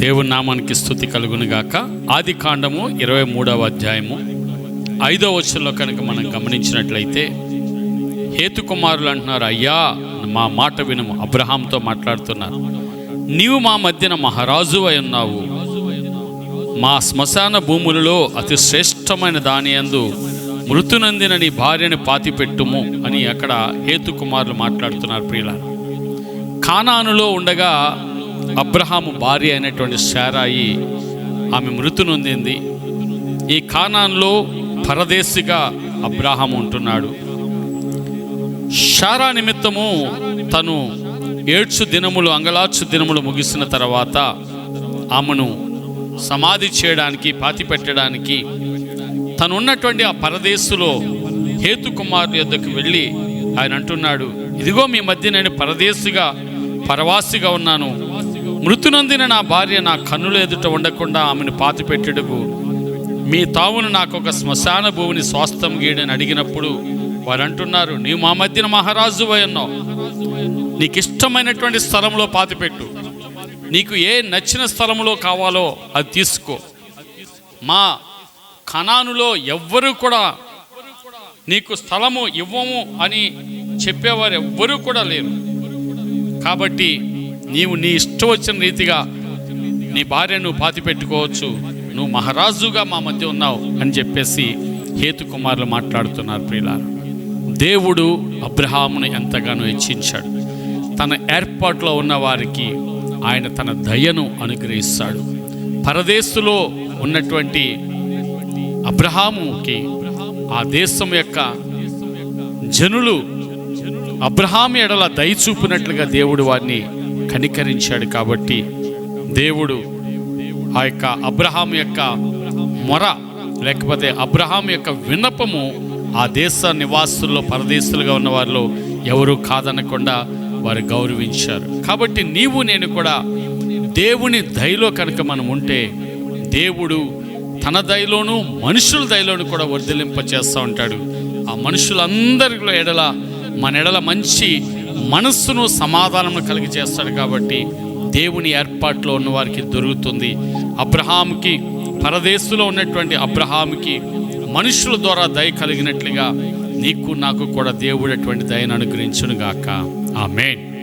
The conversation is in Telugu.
దేవుని నామానికి స్థుతి కలుగును గాక ఆది కాండము ఇరవై మూడవ అధ్యాయము. ఐదవ వచనంలో కనుక మనం గమనించినట్లయితే హేతుకుమారులు అంటున్నారు అయ్యా మా మాట వినము. అబ్రహాంతో మాట్లాడుతున్నారు నీవు మా మధ్యన మహారాజు అయి ఉన్నావు. మా శ్మశాన భూములలో అతి శ్రేష్టమైన దాని యందు మృతునందిన నీ భార్యని పాతిపెట్టుము అని అక్కడ హేతుకుమారులు మాట్లాడుతున్నారు ప్రియుల కానానులో ఉండగా అబ్రహాము భార్య అయినటువంటి శారాయి ఆమె మృతి నొందింది. ఈ కానాన్లో పరదేశిగా అబ్రహాము ఉంటున్నాడు. శారా నిమిత్తము తను ఏడ్చు దినములు అంగలార్చు దినములు ముగిసిన తర్వాత ఆమెను సమాధి చేయడానికి పాతి పెట్టడానికి తను ఉన్నటువంటి ఆ పరదేశులో హేతు కుమారుని యొద్దకు వెళ్ళి ఆయన అంటున్నాడు ఇదిగో మీ మధ్య నేను పరదేశిగా పరవాసిగా ఉన్నాను. మృతునందిన నా భార్య నా కన్నుల ఎదుట ఉండకుండా ఆమెను పాతిపెట్టుటకు మీ తావును నాకు ఒక శ్మశాన భూమిని స్వాస్థం గీయడని అడిగినప్పుడు వారు అంటున్నారు నీవు మా మధ్యన మహారాజు ఉన్నావు. నీకు ఇష్టమైనటువంటి స్థలంలో పాతిపెట్టు. నీకు ఏ నచ్చిన స్థలంలో కావాలో అది తీసుకో. మా కణానులో ఎవ్వరూ కూడా నీకు స్థలము ఇవ్వము అని చెప్పేవారు ఎవ్వరూ కూడా లేరు. కాబట్టి నీవు నీ ఇష్టం వచ్చిన రీతిగా నీ భార్యను పాతి పెట్టుకోవచ్చు నువ్వు మహారాజుగా మా మధ్య ఉన్నావు అని చెప్పేసి హేతుకుమారులు మాట్లాడుతున్నారు ప్రియులారు. దేవుడు అబ్రహామును ఎంతగానో హెచ్చించాడు తన ఏర్పాటులో ఉన్న వారికి ఆయన తన దయను అనుగ్రహిస్తాడు. పరదేశులో ఉన్నటువంటి అబ్రహాముకి ఆ దేశం యొక్క జనులు అబ్రహాం ఎడల దయ చూపినట్లుగా దేవుడు వారిని కనికరించాడు కాబట్టి దేవుడు ఆ యొక్క అబ్రహాం యొక్క మొర లేకపోతే అబ్రహాం యొక్క విన్నపము ఆ దేశ నివాసుల్లో పరదేశులుగా ఉన్న వారిలో ఎవరు కాదనకుండా వారు గౌరవించారు. కాబట్టి నీవు నేను కూడా దేవుని దయలో కనుక మనం ఉంటే దేవుడు తన దయలోనూ మనుషుల దయలోనూ కూడా వర్ధలింప చేస్తూ ఉంటాడు. ఆ మనుషులందరిలో ఎడల మన ఎడల మంచి మనస్సును సమాధానం కలిగి చేస్తాడు కాబట్టి దేవుని ఏర్పాట్లో ఉన్న వారికి దొరుకుతుంది. అబ్రహాంకి పరదేశంలో ఉన్నటువంటి అబ్రహాంకి మనుషుల ద్వారా దయ కలిగినట్లుగా నీకు నాకు కూడా దేవుడు అటువంటి దయను అనుగ్రహించునుగాక. ఆ ఆమెన్.